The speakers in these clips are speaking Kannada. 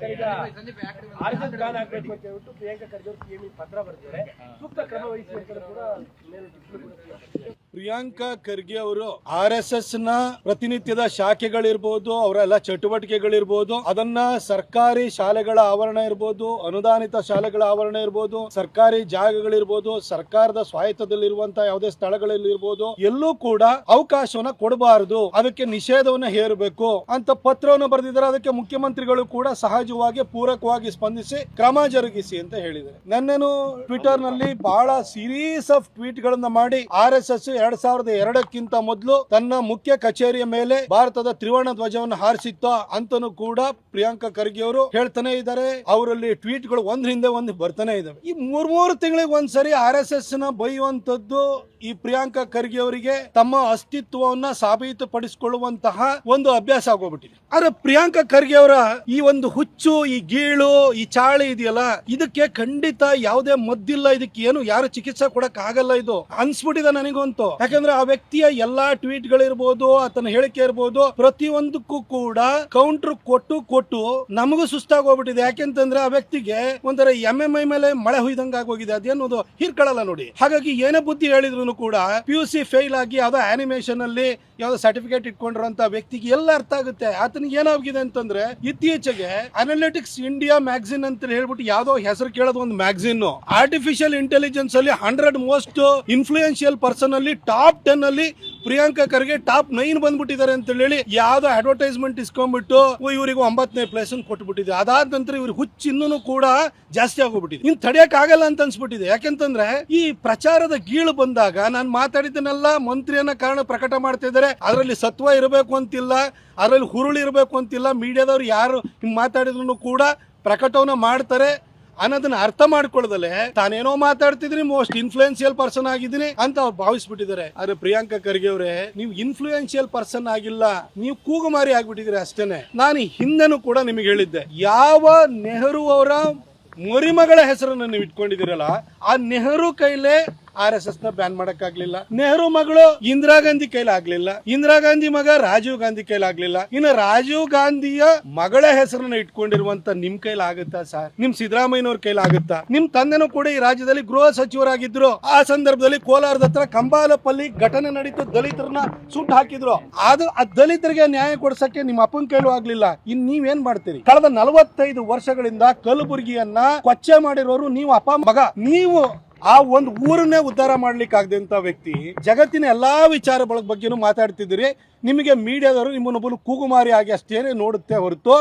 ಸರ್, ಈಗ ಆರ್ಎಸ್ಎಸ್ ಬ್ಯಾನ್ ಆಗ್ಬೇಕು ಅಂತ ಹೇಳ್ಬಿಟ್ಟು ಪ್ರಿಯಾಂಕಾ ಖರ್ಗೆ ಅವರು ಸಿಎಂ ಪತ್ರ ಬರ್ತಾರೆ. ಸೂಕ್ತ ಕ್ರಮ ವಹಿಸಬೇಕು ಅಂತ ಕೂಡ ಮೇಲೆ ಟಿಪ್ಪಣಿ ಕೂಡ ಮಾಡಿದ್ದಾರೆ. ಪ್ರಿಯಾಂಕಾ ಖರ್ಗೆ ಅವರು ಆರ್ ಎಸ್ ಎಸ್ನ ಪ್ರತಿನಿತ್ಯದ ಶಾಖೆಗಳಿರ್ಬೋದು ಅವರೆಲ್ಲ ಚಟುವಟಿಕೆಗಳಿರ್ಬೋದು ಅದನ್ನ ಸರ್ಕಾರಿ ಶಾಲೆಗಳ ಆವರಣ ಇರ್ಬೋದು ಅನುದಾನಿತ ಶಾಲೆಗಳ ಆವರಣ ಇರ್ಬೋದು ಸರ್ಕಾರಿ ಜಾಗಗಳಿರ್ಬೋದು ಸರ್ಕಾರದ ಸ್ವಾಯತ್ತದಲ್ಲಿರುವಂತಹ ಯಾವುದೇ ಸ್ಥಳಗಳಲ್ಲಿ ಎಲ್ಲೂ ಕೂಡ ಅವಕಾಶವನ್ನ ಕೊಡಬಾರದು ಅದಕ್ಕೆ ನಿಷೇಧವನ್ನ ಹೇರಬೇಕು ಅಂತ ಪತ್ರವನ್ನು ಬರೆದಿದ್ದಾರೆ. ಅದಕ್ಕೆ ಮುಖ್ಯಮಂತ್ರಿಗಳು ಕೂಡ ಸಹಜವಾಗಿ, ಪೂರಕವಾಗಿ ಸ್ಪಂದಿಸಿ ಕ್ರಮ ಜರುಗಿಸಿ ಅಂತ ಹೇಳಿದರು ನನ್ನನ್ನು ಟ್ವಿಟರ್ನಲ್ಲಿ ಬಹಳ ಸೀರೀಸ್ ಆಫ್ ಟ್ವೀಟ್ ಗಳನ್ನ ಮಾಡಿ ಆರ್ ಎಸ್ ಎಸ್ ಎರಡ್ ಸಾವಿರದ ಎರಡಕ್ಕಿಂತ ಮೊದಲು ತನ್ನ ಮುಖ್ಯ ಕಚೇರಿಯ ಮೇಲೆ ಭಾರತದ ತ್ರಿವರ್ಣ ಧ್ವಜವನ್ನು ಹಾರಿಸಿತ್ತ ಅಂತನೂ ಕೂಡ ಪ್ರಿಯಾಂಕಾ ಖರ್ಗೆ ಅವರು ಹೇಳ್ತಾನೆ ಇದ್ದಾರೆ. ಅವರಲ್ಲಿ ಟ್ವೀಟ್ಗಳು ಒಂದ್ ಹಿಂದೆ ಒಂದ್ ಬರ್ತಾನೆ ಇದ್ದಾವೆ. ಈ ಮೂರ್ ಮೂರು ತಿಂಗಳಿಗೆ ಒಂದ್ಸರಿ ಆರ್ ಎಸ್ ಎಸ್ನ ಬೈಯುವಂತದ್ದು ಈ ಪ್ರಿಯಾಂಕಾ ಖರ್ಗೆ ಅವರಿಗೆ ತಮ್ಮ ಅಸ್ತಿತ್ವವನ್ನ ಸಾಬೀತುಪಡಿಸಿಕೊಳ್ಳುವಂತಹ ಒಂದು ಅಭ್ಯಾಸ ಆಗೋಗ್ಬಿಟ್ಟಿದೆ. ಆದ್ರೆ ಪ್ರಿಯಾಂಕಾ ಖರ್ಗೆ ಅವರ ಈ ಒಂದು ಹುಚ್ಚು, ಈ ಗೀಳು, ಈ ಚಾಳಿ ಇದೆಯಲ್ಲ, ಇದಕ್ಕೆ ಖಂಡಿತ ಯಾವುದೇ ಮದ್ದಿಲ್ಲ, ಇದಕ್ಕೆ ಏನು ಯಾರು ಚಿಕಿತ್ಸೆ ಕೊಡಕ್ ಆಗಲ್ಲ ಇದು. ಅನ್ಸ್ಬಿಟ್ಟಿದೆ ನನಗಂತೂ. ಯಾಕಂದ್ರೆ ಆ ವ್ಯಕ್ತಿಯ ಎಲ್ಲಾ ಟ್ವೀಟ್ ಗಳಿರ್ಬೋದು ಆತನ ಹೇಳಿಕೆ ಇರ್ಬೋದು, ಪ್ರತಿಯೊಂದಕ್ಕೂ ಕೂಡ ಕೌಂಟರ್ ಕೊಟ್ಟು ಕೊಟ್ಟು ನಮಗೂ ಸುಸ್ತಾಗೋಗ್ಬಿಟ್ಟಿದೆ. ಯಾಕೆಂತಂದ್ರೆ ಆ ವ್ಯಕ್ತಿಗೆ ಒಂಥರ ಎಮ್ಮೆ ಐ ಮೇಲೆ ಮಳೆ ಹುಯ್ದಂಗ ಆಗೋಗಿದೆ ಅದೇನೋದು ಹೀರ್ಕೊಳ್ಳಲ್ಲ ನೋಡಿ. ಹಾಗಾಗಿ ಏನೇ ಬುದ್ಧಿ ಹೇಳಿದ್ರು ಕೂಡ ಪಿ ಯು ಸಿ ಫೇಲ್ ಆಗಿ ಯಾವ್ದೋ ಆನಿಮೇಷನ್ ಅಲ್ಲಿ ಯಾವ್ದೋ ಸರ್ಟಿಫಿಕೇಟ್ ಇಟ್ಕೊಂಡಿರುವಂತ ವ್ಯಕ್ತಿಗೆ ಎಲ್ಲ ಅರ್ಥ ಆಗುತ್ತೆ. ಆತನಿಗೆ ಏನಾಗಿದೆ ಅಂತಂದ್ರೆ ಇತ್ತೀಚೆಗೆ ಅನಾಲಿಟಿಕ್ಸ್ ಇಂಡಿಯಾ ಮ್ಯಾಗ್ಝಿನ್ ಅಂತ ಹೇಳ್ಬಿಟ್ಟು ಯಾವ್ದೋ ಹೆಸರು ಕೇಳೋದು ಒಂದು ಮ್ಯಾಗ್ಝಿನ್ ಆರ್ಟಿಫಿಷಿಯಲ್ ಇಂಟೆಲಿಜೆನ್ಸ್ ಅಲ್ಲಿ ಹಂಡ್ರೆಡ್ ಮೋಸ್ಟ್ ಇನ್ಫ್ಲೂಯೆನ್ಶಿಯಲ್ ಪರ್ಸನ್ ಅಲ್ಲಿ ಟಾಪ್ ಟೆನ್ ಅಲ್ಲಿ ಪ್ರಿಯಾಂಕಾ ಖರ್ಗೆ ಟಾಪ್ ನೈನ್ ಬಂದ್ಬಿಟ್ಟಿದ್ದಾರೆ ಅಂತ ಹೇಳಿ ಯಾವ್ದೋ ಅಡ್ವರ್ಟೈಸ್ಮೆಂಟ್ ಇಸ್ಕೊಂಡ್ಬಿಟ್ಟು ಇವ್ರಿಗೆ ಒಂಬತ್ತನೇ ಪ್ಲೇಸ್ ಕೊಟ್ಬಿಟ್ಟಿದೆ. ಅದಾದ ನಂತರ ಇವ್ರಿಗೆ ಹುಚ್ಚು ಇನ್ನೂ ಕೂಡ ಜಾಸ್ತಿ ಆಗೋಗ್ಬಿಟ್ಟಿದೆ ಇನ್ ತಡೆಯಕ್ ಆಗಲ್ಲ ಅಂತ ಅನ್ಸ್ಬಿಟ್ಟಿದೆ. ಯಾಕೆಂತಂದ್ರೆ ಈ ಪ್ರಚಾರದ ಗೀಳು ಬಂದಾಗ ನಾನು ಮಾತಾಡಿದ್ದನ್ನೆಲ್ಲ ಮಂತ್ರಿಯನ್ನ ಕಾರಣ ಪ್ರಕಟ ಮಾಡ್ತಾ ಇದ್ದಾರೆ. ಅದರಲ್ಲಿ ಸತ್ವ ಇರಬೇಕು ಅಂತಿಲ್ಲ, ಅದರಲ್ಲಿ ಹುರುಳು ಇರಬೇಕು ಅಂತಿಲ್ಲ ಮೀಡಿಯಾದವ್ರು ಯಾರು ಹಿಂಗೆ ಮಾತಾಡಿದ್ರು ಕೂಡ ಪ್ರಕಟವನ್ನ ಮಾಡ್ತಾರೆ. ಅನ್ನೋದನ್ನ ಅರ್ಥ ಮಾಡ್ಕೊಳ್ಳದಲೆ ತಾನೇನೋ ಮಾತಾಡ್ತಿದ್ರಿ ಮೋಸ್ಟ್ ಇನ್ಫ್ಲೂಯೆನ್ಸಿಯಲ್ ಪರ್ಸನ್ ಆಗಿದ್ದೀನಿ ಅಂತ ಅವ್ರು ಭಾವಿಸ್ಬಿಟ್ಟಿದ್ದಾರೆ. ಆದ್ರೆ ಪ್ರಿಯಾಂಕಾ ಖರ್ಗೆ ಅವರೇ, ನೀವು ಇನ್ಫ್ಲೂಯೆನ್ಸಿಯಲ್ ಪರ್ಸನ್ ಆಗಿಲ್ಲ, ನೀವು ಕೂಗುಮಾರಿ ಆಗ್ಬಿಟ್ಟಿದ್ದೀರಿ ಅಷ್ಟೇನೆ. ನಾನು ಹಿಂದೆನೂ ಕೂಡ ನಿಮಗೆ ಹೇಳಿದ್ದೆ, ಯಾವ ನೆಹರು ಅವರ ಮರಿಮಗಳ ಹೆಸರನ್ನು ನೀವು ಇಟ್ಕೊಂಡಿದ್ದೀರಲ್ಲ, ಆ ನೆಹರು ಕೈಲೇ ಆರ್ ಎಸ್ ಎಸ್ನ ಬ್ಯಾನ್ ಮಾಡಕ್ಕಾಗ್ಲಿಲ್ಲ. ನೆಹರು ಮಗಳು ಇಂದಿರಾ ಗಾಂಧಿ ಕೈಲಿ ಆಗ್ಲಿಲ್ಲ ಇಂದಿರಾ ಗಾಂಧಿ ಮಗ ರಾಜೀವ್ ಗಾಂಧಿ ಕೈಲಿ ಆಗ್ಲಿಲ್ಲ ಇನ್ನು ರಾಜೀವ್ ಗಾಂಧಿಯ ಮಗಳ ಹೆಸರನ್ನ ಇಟ್ಕೊಂಡಿರುವಂತ ನಿಮ್ ಕೈಲಿ ಆಗುತ್ತಾ ಸರ್? ನಿಮ್ ಸಿದ್ದರಾಮಯ್ಯನವ್ರ ಕೈಲಿ ಆಗುತ್ತಾ ನಿಮ್ ತಂದೆನೂ ಕೂಡ ಈ ರಾಜ್ಯದಲ್ಲಿ ಗೃಹ ಸಚಿವರಾಗಿದ್ರು. ಆ ಸಂದರ್ಭದಲ್ಲಿ ಕೋಲಾರದ ಹತ್ರ ಕಂಬಾಲಪಲ್ಲಿ ಘಟನೆ ನಡೀತು. ದಲಿತರನ್ನ ಸುಟ್ಟು ಹಾಕಿದ್ರು. ಅದು ಆ ದಲಿತರಿಗೆ ನ್ಯಾಯ ಕೊಡ್ಸಕ್ಕೆ ನಿಮ್ಮ ಅಪ್ಪನ ಕೈಲೂ ಆಗ್ಲಿಲ್ಲ. ಇನ್ ನೀವೇನ್ ಮಾಡ್ತೀರಿ? ಕಳೆದ ನಲವತ್ತೈದು ವರ್ಷಗಳಿಂದ ಕಲಬುರಗಿಯನ್ನ ಕೊಚ್ಚೆ ಮಾಡಿರೋರು ನೀವು ಅಪ್ಪ, ಮಗ. ನೀವು ಆ ಒಂದು ಊರನ್ನೇ ಉದ್ಧಾರ ಮಾಡ್ಲಿಕ್ಕೆ ಆಗದಂತ ವ್ಯಕ್ತಿ ಜಗತ್ತಿನ ಎಲ್ಲಾ ವಿಚಾರಗಳ ಬಗ್ಗೆನೂ ಮಾತಾಡ್ತಿದ್ದೀರಿ. ನಿಮಗೆ ಮೀಡಿಯಾದವರು ನಿಮ್ಮನ್ನೊಬ್ಬರು ಕೂಗುಮಾರಿ ಆಗಿ ಅಷ್ಟೇನೆ ನೋಡುತ್ತೆ ಹೊರತು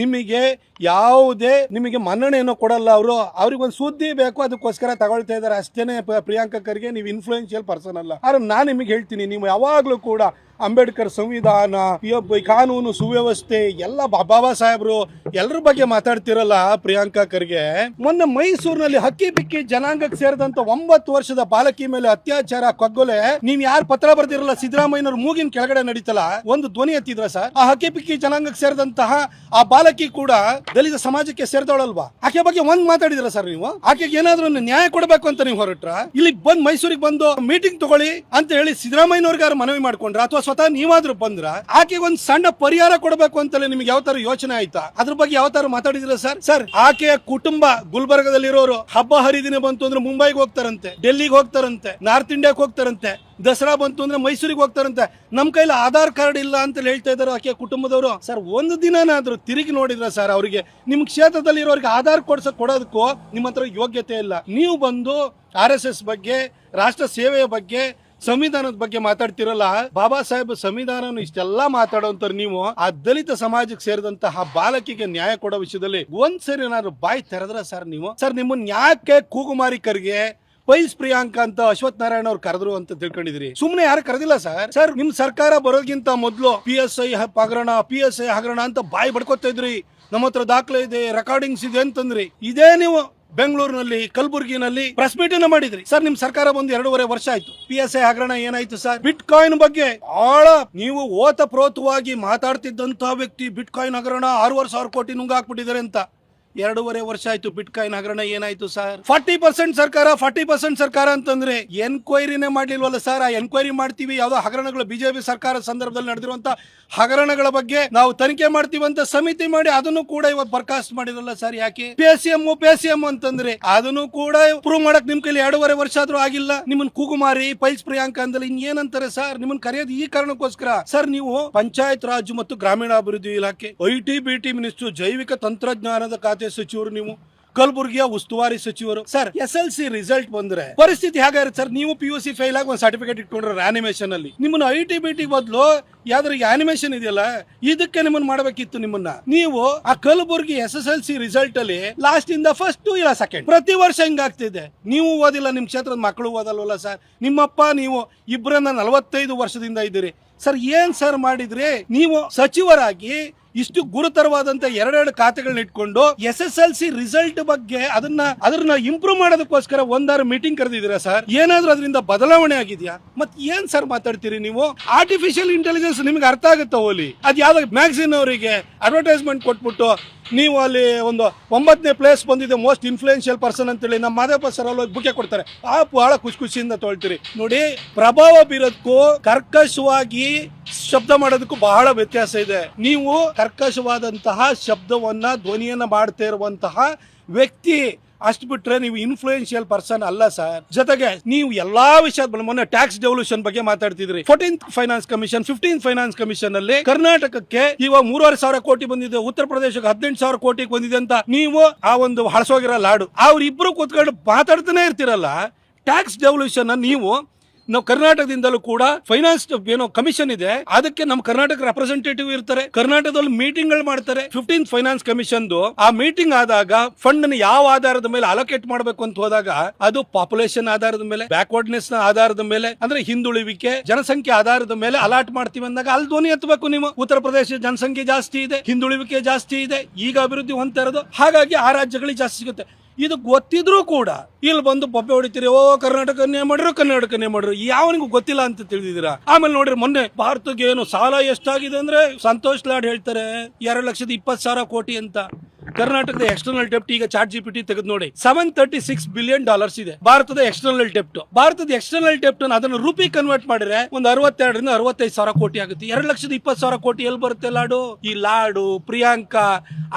ನಿಮಗೆ ಯಾವುದೇ, ನಿಮಗೆ ಮನ್ನಣೆಯನ್ನು ಕೊಡಲ್ಲ ಅವರು. ಅವ್ರಿಗೆ ಒಂದು ಸುದ್ದಿ ಬೇಕು, ಅದಕ್ಕೋಸ್ಕರ ತಗೊಳ್ತಾ ಇದ್ದಾರೆ. ಅಷ್ಟೇನೆ ಪ್ರಿಯಾಂಕಾ ನೀವು ಇನ್ಫ್ಲೂಯೆನ್ಷಿಯಲ್ ಪರ್ಸನ್ ಅಲ್ಲ. ಆದ್ರೆ ನಾನು ನಿಮಗೆ ಹೇಳ್ತೀನಿ, ನೀವು ಯಾವಾಗಲೂ ಕೂಡ ಅಂಬೇಡ್ಕರ್ ಸಂವಿಧಾನ ಕಾನೂನು ಸುವ್ಯವಸ್ಥೆ, ಎಲ್ಲ ಬಾಬಾ ಸಾಹೇಬ್ರು ಎಲ್ಲರ ಬಗ್ಗೆ ಮಾತಾಡ್ತಿರಲ್ಲ ಪ್ರಿಯಾಂಕಾ ಖರ್ಗೆ. ಮೊನ್ನೆ ಮೈಸೂರಿನಲ್ಲಿ ಹಕ್ಕಿ ಬಿಕ್ಕಿ ಜನಾಂಗಕ್ಕೆ ಸೇರಿದಂತ ಒಂಬತ್ತು ವರ್ಷದ ಬಾಲಕಿ ಮೇಲೆ ಅತ್ಯಾಚಾರ, ಕಗ್ಗೊಲೆ. ನೀವ್ ಯಾರು ಪತ್ರ ಬರ್ದಿರಲ್ಲ? ಸಿದ್ದರಾಮಯ್ಯನವ್ರ ಮೂಗಿನ ಕೆಳಗಡೆ ನಡೀತಲ್ಲ? ಒಂದು ಧ್ವನಿ ಎತ್ತಿದ್ರ ಸರ್? ಆ ಹಕ್ಕಿ ಬಿಕ್ಕಿ ಜನಾಂಗಕ್ಕೆ ಸೇರಿದಂತಹ ಆ ಬಾಲಕಿ ಕೂಡ ದಲಿತ ಸಮಾಜಕ್ಕೆ ಸೇರಿದವಳಲ್ವಾ? ಆಕೆ ಬಗ್ಗೆ ಒಂದ್ ಮಾತಾಡಿದ್ರ ಸರ್ ನೀವು? ಆಕೆಗೆ ಏನಾದ್ರೂ ನ್ಯಾಯ ಕೊಡಬೇಕು ಅಂತ ನೀವು ಹೊರಟ್ರ? ಇಲ್ಲಿ ಬಂದ್ ಮೈಸೂರಿಗೆ ಬಂದು ಮೀಟಿಂಗ್ ತಗೊಳ್ಳಿ ಅಂತ ಹೇಳಿ ಸಿದ್ದರಾಮಯ್ಯನವ್ರಿಗಾರ ಮನವಿ ಮಾಡ್ಕೊಂಡ್ರ? ಅಥವಾ ಸ್ವತಃ ನೀವಾದ್ರೂ ಬಂದ್ರ? ಆಕೆಗೆ ಒಂದ್ ಸಣ್ಣ ಪರಿಹಾರ ಕೊಡಬೇಕು ಅಂತಲೇ ನಿಮ್ಗೆ ಯಾವ ತರ ಯೋಚನೆ ಆಯ್ತಾ? ಅದ್ರ ಬಗ್ಗೆ ಯಾವ ತರ ಮಾತಾಡಿದ್ರ ಸರ್? ಸರ್, ಆಕೆಯ ಕುಟುಂಬ ಗುಲ್ಬರ್ಗದಲ್ಲಿರೋರು ಹಬ್ಬ ಹರಿದಿನ ಬಂತು ಅಂದ್ರೆ ಮುಂಬೈಗೆ ಹೋಗ್ತಾರಂತೆ, ಡೆಲ್ಲಿಗೆ ಹೋಗ್ತಾರಂತೆ, ನಾರ್ತ್ ಇಂಡಿಯಾಕ್ ಹೋಗ್ತಾರಂತೆ. ದಸರಾ ಬಂತು ಅಂದ್ರೆ ಮೈಸೂರಿಗೆ ಹೋಗ್ತಾರಂತೆ. ನಮ್ಮ ಕೈಲಿ ಆಧಾರ್ ಕಾರ್ಡ್ ಇಲ್ಲ ಅಂತ ಹೇಳ್ತಾ ಇದ್ದಾರೆ ಆಕೆ ಕುಟುಂಬದವರು. ಸರ್, ಒಂದು ದಿನನಾದ್ರೂ ತಿರುಗಿ ನೋಡಿದ್ರ ಸರ್ ಅವರಿಗೆ? ನಿಮ್ ಕ್ಷೇತ್ರದಲ್ಲಿ ಇರೋರಿಗೆ ಆಧಾರ್ ಕೊಡ್ಸಕ್ ಕೊಡೋದಕ್ಕೂ ನಿಮ್ಮ ಹತ್ರ ಯೋಗ್ಯತೆ ಇಲ್ಲ. ನೀವು ಬಂದು ಆರ್ ಎಸ್ ಎಸ್ ಬಗ್ಗೆ, ರಾಷ್ಟ್ರ ಸೇವೆಯ ಬಗ್ಗೆ, ಸಂವಿಧಾನದ ಬಗ್ಗೆ ಮಾತಾಡ್ತಿರಲ್ಲ, ಬಾಬಾ ಸಾಹೇಬ್ ಸಂವಿಧಾನ ಇಷ್ಟೆಲ್ಲ ಮಾತಾಡುವಂತ ನೀವು, ಆ ದಲಿತ ಸಮಾಜಕ್ಕೆ ಸೇರಿದಂತಹ ಬಾಲಕಿಗೆ ನ್ಯಾಯ ಕೊಡೋ ವಿಷಯದಲ್ಲಿ ಒಂದ್ಸರಿ ಏನಾದ್ರು ಬಾಯಿ ತೆರೆದ್ರ ಸರ್ ನೀವು? ಸರ್ ನಿಮ್ಮನ್ನ ಯಾಕೆ ಕೂಗುಮಾರಿ ಕರ್ಗೆ ಪೈಲ್ಸ್ ಪ್ರಿಯಾಂಕಾ ಅಂತ ಅಶ್ವಥ್ ನಾರಾಯಣ ಅವ್ರು ಕರೆದ್ರು ಅಂತ ತಿಳ್ಕೊಂಡಿದ್ರಿ ಸುಮ್ನೆ ಯಾರು ಕರೆದಿಲ್ಲ ಸರ್. ಸರ್, ನಿಮ್ ಸರ್ಕಾರ ಬರೋದ್ಕಿಂತ ಮೊದಲು ಪಿ ಎಸ್ ಐ ಹಗರಣ ಪಿ ಎಸ್ ಐ ಹಗರಣ ಅಂತ ಬಾಯಿ ಬಡ್ಕೋತಾ ಇದ್ರಿ. ನಮ್ಮ ಹತ್ರ ದಾಖಲೆ ಇದೆ ರೆಕಾರ್ಡಿಂಗ್ಸ್ ಇದೆ ಅಂತಂದ್ರಿ. ಇದೇ ನೀವು ಬೆಂಗಳೂರಿನಲ್ಲಿ, ಕಲಬುರಗಿನಲ್ಲಿ ಪ್ರೆಸ್ ಮೀಟ್ ಅನ್ನ ಮಾಡಿದ್ರಿ. ಸರ್, ನಿಮ್ ಸರ್ಕಾರ ಬಂದು ಎರಡೂವರೆ ವರ್ಷ ಆಯ್ತು. ಪಿ ಎಸ್ ಐ ಹಗರಣ ಏನಾಯ್ತು ಸರ್? ಬಿಟ್ ಕಾಯಿನ್ ಬಗ್ಗೆ ಬಹಳ ನೀವು ಓತಪ್ರೋತವಾಗಿ ಮಾತಾಡ್ತಿದ್ದಂತಹ ವ್ಯಕ್ತಿ ಬಿಟ್ ಕಾಯಿನ್ ಹಗರಣ ಆರೂವರೆ ಸಾವಿರ ಕೋಟಿ ನುಂಗಾಕ್ಬಿಟ್ಟಿದ್ದಾರೆ ಅಂತ. ಎರಡೂವರೆ ವರ್ಷ ಆಯ್ತು ಬಿಟ್ಕಾಯಿನ್ ಹಗರಣ ಏನಾಯ್ತು ಸರ್? ಫಾರ್ಟಿ ಪರ್ಸೆಂಟ್ ಸರ್ಕಾರ, ಫಾರ್ಟಿ ಪರ್ಸೆಂಟ್ ಸರ್ಕಾರ ಅಂತಂದ್ರೆ ಎನ್ಕ್ವೈರಿನೇ ಮಾಡ್ಲಿಲ್ವಲ್ಲ ಸರ್? ಆ ಎನ್ಕ್ವೈರಿ ಮಾಡ್ತೀವಿ, ಯಾವ್ದೋ ಹಗರಣಗಳು ಬಿಜೆಪಿ ಸರ್ಕಾರ ಸಂದರ್ಭದಲ್ಲಿ ನಡೆದಿರುವಂತ ಹಗರಣಗಳ ಬಗ್ಗೆ ನಾವು ತನಿಖೆ ಮಾಡ್ತೀವಿ ಅಂತ ಸಮಿತಿ ಮಾಡಿ ಅದನ್ನು ಕೂಡ ಇವತ್ತು ಬರ್ಕಾಸ್ಟ್ ಮಾಡಿರಲ್ಲ ಸರ್ ಯಾಕೆ? ಪಿ ಎಸ್ ಎಂ ಅಂತಂದ್ರೆ ಅದನ್ನು ಕೂಡ ಪ್ರೂವ್ ಮಾಡಕ್ ನಿಮ್ ಕೈಲಿ ಎರಡೂವರೆ ವರ್ಷ ಆದ್ರೂ ಆಗಿಲ್ಲ. ನಿಮ್ಮನ್ ಕೂಗುಮಾರಿ ಪೈಲ್ಸ್ ಪ್ರಿಯಾಂಕ ಇನ್ ಏನಂತಾರೆ ಸರ್? ನಿಮ್ಮನ್ ಕರೆಯೋದು ಈ ಕಾರಣಕ್ಕೋಸ್ಕರ. ಸರ್, ನೀವು ಪಂಚಾಯತ್ ರಾಜ್ ಮತ್ತು ಗ್ರಾಮೀಣಾಭಿವೃದ್ಧಿ ಇಲಾಖೆ ಐಟಿ ಬಿಟಿ ಮಿನಿಸ್ಟರ್ ಜೈವಿಕ ತಂತ್ರಜ್ಞಾನದ ಖಾತೆ ಸಚಿವರು ನೀವು, ಕಲಬುರಗಿಯ ಉಸ್ತುವಾರಿ ಸಚಿವರು. Sir, S L C result ಬಂದ್ರೆ ಪರಿಸ್ಥಿತಿ ಹೇಗಾಗಿರುತ್ತೆ ಸರ್? ನೀವು ಪಿ ಯು ಸಿ ಫೈಲ್ ಆಗಿ ಒಂದು ಸರ್ಟಿಫಿಕೇಟ್ ಇಟ್ಕೊಂಡ್ರೆ ಆನಿಮೇಷನ್ ಅಲ್ಲಿ. ನಿಮ್ಮನ್ನ ಐ ಟಿ ಬಿ ಟಿ ಬದಲು ಯಾವ್ದ್ರ ಆನಿಮೇಷನ್ ಇದೆಯಲ್ಲ, ಇದಕ್ಕೆ ನಿಮ್ಮನ್ನ ಮಾಡಬೇಕಿತ್ತು ನಿಮ್ಮನ್ನ. ನೀವು ಆ Kalaburagi S S L C result ಅಲ್ಲಿ ಲಾಸ್ಟ್ ಇಂದ ಫಸ್ಟ್ ಇಲ್ಲ ಸೆಕೆಂಡ್ ಪ್ರತಿ ವರ್ಷ ಹಿಂಗಾಗ್ತಿದೆ ನೀವು ಓದಿಲ್ಲ, ನಿಮ್ ಕ್ಷೇತ್ರದ ಮಕ್ಕಳು ಓದಲ್ವಲ್ಲ ಸರ್? ನಿಮ್ಮಪ್ಪ, ನೀವು ಇಬ್ಬರನ್ನ ನಲವತ್ತೈದು ವರ್ಷದಿಂದ ಇದ್ದೀರಿ. ಸರ್, ಏನ್ ಸರ್ ಮಾಡಿದ್ರಿ? ನೀವು ಸಚಿವರಾಗಿ ಇಷ್ಟು ಗುರುತರವಾದಂತ ಎರಡೆರಡು ಖಾತೆಗಳನ್ನ ಇಟ್ಕೊಂಡು S S L C result ಬಗ್ಗೆ ಅದನ್ನ ಅದನ್ನ ಇಂಪ್ರೂವ್ ಮಾಡೋದಕ್ಕೋಸ್ಕರ ಒಂದಾರು ಮೀಟಿಂಗ್ ಕರೆದಿದ್ದೀರಾ ಸರ್? ಏನಾದ್ರೂ ಅದರಿಂದ ಬದಲಾವಣೆ ಆಗಿದ್ಯಾ? ಮತ್ ಏನ್ ಸರ್ ಮಾತಾಡ್ತೀರಿ ನೀವು? ಆರ್ಟಿಫಿಷಿಯಲ್ ಇಂಟೆಲಿಜೆನ್ಸ್ ನಿಮ್ಗೆ ಅರ್ಥ ಆಗುತ್ತಾ ಹೋಲಿ? ಅದ್ ಯಾವ್ದಾಗ ಮ್ಯಾಗ್ಝಿನ್ ಅವರಿಗೆ ಅಡ್ವರ್ಟೈಸ್ಮೆಂಟ್ ಕೊಟ್ಬಿಟ್ಟು ನೀವು ಅಲ್ಲಿ ಒಂದು ಒಂಬತ್ತನೇ ಪ್ಲೇಸ್ ಬಂದಿದೆ ಮೋಸ್ಟ್ ಇನ್ಫ್ಲೂಯೆನ್ಷಿಯಲ್ ಪರ್ಸನ್ ಅಂತೇಳಿ ನಮ್ಮ ಮಾದೇಪ ಸರ್ ಅಲ್ಲಿ ಬುಕ್ಕೆ ಕೊಡ್ತಾರೆ. ಆ ಬಹಳ ಖುಷಿ ಖುಷಿಯಿಂದ ತೊಳ್ತೀರಿ. ನೋಡಿ, ಪ್ರಭಾವ ಬೀರೋದಕ್ಕೂ ಕರ್ಕಶವಾಗಿ ಶಬ್ದ ಮಾಡೋದಕ್ಕೂ ಬಹಳ ವ್ಯತ್ಯಾಸ ಇದೆ. ನೀವು ಕರ್ಕಶವಾದಂತಹ ಶಬ್ದವನ್ನ ಧ್ವನಿಯನ್ನ ಮಾಡ್ತಾ ಇರುವಂತಹ ವ್ಯಕ್ತಿ ಅಷ್ಟು ಬಿಟ್ರೆ ನೀವು ಇನ್ಫ್ಲೂಯೆನ್ಷಿಯಲ್ ಪರ್ಸನ್ ಅಲ್ಲ ಸರ್ ಜೊತೆಗೆ ನೀವು ಎಲ್ಲಾ ವಿಷಯದ ಮೊನ್ನೆ ಟ್ಯಾಕ್ಸ್ ಡೆವಲ್ಯೂಷನ್ ಬಗ್ಗೆ ಮಾತಾಡ್ತಿದ್ರಿ. Fourteen finance commission fifteen finance commission ಅಲ್ಲಿ ಕರ್ನಾಟಕಕ್ಕೆ ಇವಾಗ ಮೂರುವರೆ ಸಾವಿರ ಕೋಟಿ ಬಂದಿದೆ, ಉತ್ತರ ಪ್ರದೇಶಕ್ಕೆ ಹದಿನೆಂಟು ಸಾವಿರ ಕೋಟಿ ಬಂದಿದೆ ಅಂತ ನೀವು ಆ ಒಂದು ಹಳಸೋಗಿರೋ ಲಾಡು. ಅವ್ರಿಬ್ರು ಕೂತ್ಕೊಂಡು ಮಾತಾಡ್ತಾನೆ ಇರ್ತಿರಲ್ಲ ಟ್ಯಾಕ್ಸ್ ಡೆವಲ್ಯೂಷನ್ ನೀವು ನಾವು ಕರ್ನಾಟಕದಿಂದಲೂ ಕೂಡ ಫೈನಾನ್ಸ್ ಏನೋ ಕಮಿಷನ್ ಇದೆ. ಅದಕ್ಕೆ ನಮ್ಮ ಕರ್ನಾಟಕ ರೆಪ್ರೆಸೆಂಟೇಟಿವ್ ಇರ್ತಾರೆ. ಕರ್ನಾಟಕದಲ್ಲಿ ಮೀಟಿಂಗ್ಗಳು ಮಾಡ್ತಾರೆ. ಫಿಫ್ಟೀನ್ ಫೈನಾನ್ಸ್ ಕಮಿಷನ್ ಆ ಮೀಟಿಂಗ್ ಆದಾಗ ಫಂಡ್ ಯಾವ ಆಧಾರದ ಮೇಲೆ ಅಲೋಕೇಟ್ ಮಾಡಬೇಕು ಅಂತ ಹೋದಾಗ ಅದು ಪಾಪ್ಯುಲೇಷನ್ ಆಧಾರದ ಮೇಲೆ ಬ್ಯಾಕ್ವರ್ಡ್ನೆಸ್ನ ಆಧಾರದ ಮೇಲೆ, ಅಂದ್ರೆ ಹಿಂದುಳಿವಿಕೆ, ಜನಸಂಖ್ಯೆ ಆಧಾರದ ಮೇಲೆ ಅಲಾಟ್ ಮಾಡ್ತೀವಿ ಅಂದಾಗ ಅಲ್ಲಿ ಧ್ವನಿ ಎತ್ತಬೇಕು ನೀವು. ಉತ್ತರ ಪ್ರದೇಶ ಜನಸಂಖ್ಯೆ ಜಾಸ್ತಿ ಇದೆ, ಹಿಂದುಳಿವಿಕೆ ಜಾಸ್ತಿ ಇದೆ, ಈಗ ಅಭಿವೃದ್ಧಿ ಹೊಂದ್ತಾ ಇರೋದು. ಹಾಗಾಗಿ ಆ ರಾಜ್ಯಗಳಿಗೆ ಜಾಸ್ತಿ ಸಿಗುತ್ತೆ. ಇದು ಗೊತ್ತಿದ್ರೂ ಕೂಡ, ಇಲ್ಲಿ ಬಂದು ಬೊಬ್ಬೆ ಹೊಡಿತೀರಿ, ಓ, ಕರ್ನಾಟಕನೇ ಕರ್ನಾಟಕ ಕರ್ನಾಟಕನೇ ಮಾಡಿರು, ಯಾವನಿಗೂ ಗೊತ್ತಿಲ್ಲ ಅಂತ ತಿಳಿದಿದ್ದೀರಾ? ಆಮೇಲೆ ನೋಡ್ರಿ, ಮೊನ್ನೆ ಭಾರತಕ್ಕೆ ಏನು ಸಾಲ ಎಷ್ಟಾಗಿದೆ ಅಂದ್ರೆ, ಸಂತೋಷ್ ಲಾಡ್ ಹೇಳ್ತಾರೆ, ಎರಡು ಲಕ್ಷದ ಇಪ್ಪತ್ತು ಸಾವಿರ ಕೋಟಿ ಅಂತ. ಕರ್ನಾಟಕದ ಎಕ್ಸ್ಟರ್ನಲ್ ಡೆಪ್ಟ್ ಈಗ ಚಾರ್ಜ್ ಜಿಪಿಟಿ ತೆಗೆದು ನೋಡಿ. Seven thirty six billion dollars ಇದೆ. ಭಾರತದ ಎಕ್ಸ್ಟರ್ನಲ್ ಡೆಪ್ಟ್ ಭಾರತದ ಎಕ್ಸ್ಟರ್ನಲ್ ಡೆಪ್ಟ್ ಅದನ್ನು ರೂಪಿ ಕನ್ವರ್ಟ್ ಮಾಡಿದ್ರೆ ಒಂದು ಅರವತ್ತೆರಡರಿಂದ ಅರವತ್ತೈದು ಸಾವಿರ ಕೋಟಿ ಆಗುತ್ತೆ. ಎರಡು ಲಕ್ಷದ ಇಪ್ಪತ್ತು ಸಾವಿರ ಕೋಟಿ ಎಲ್ಲಿ ಬರುತ್ತೆ ಲಾಡು? ಈ ಲಾಡು, ಪ್ರಿಯಾಂಕಾ,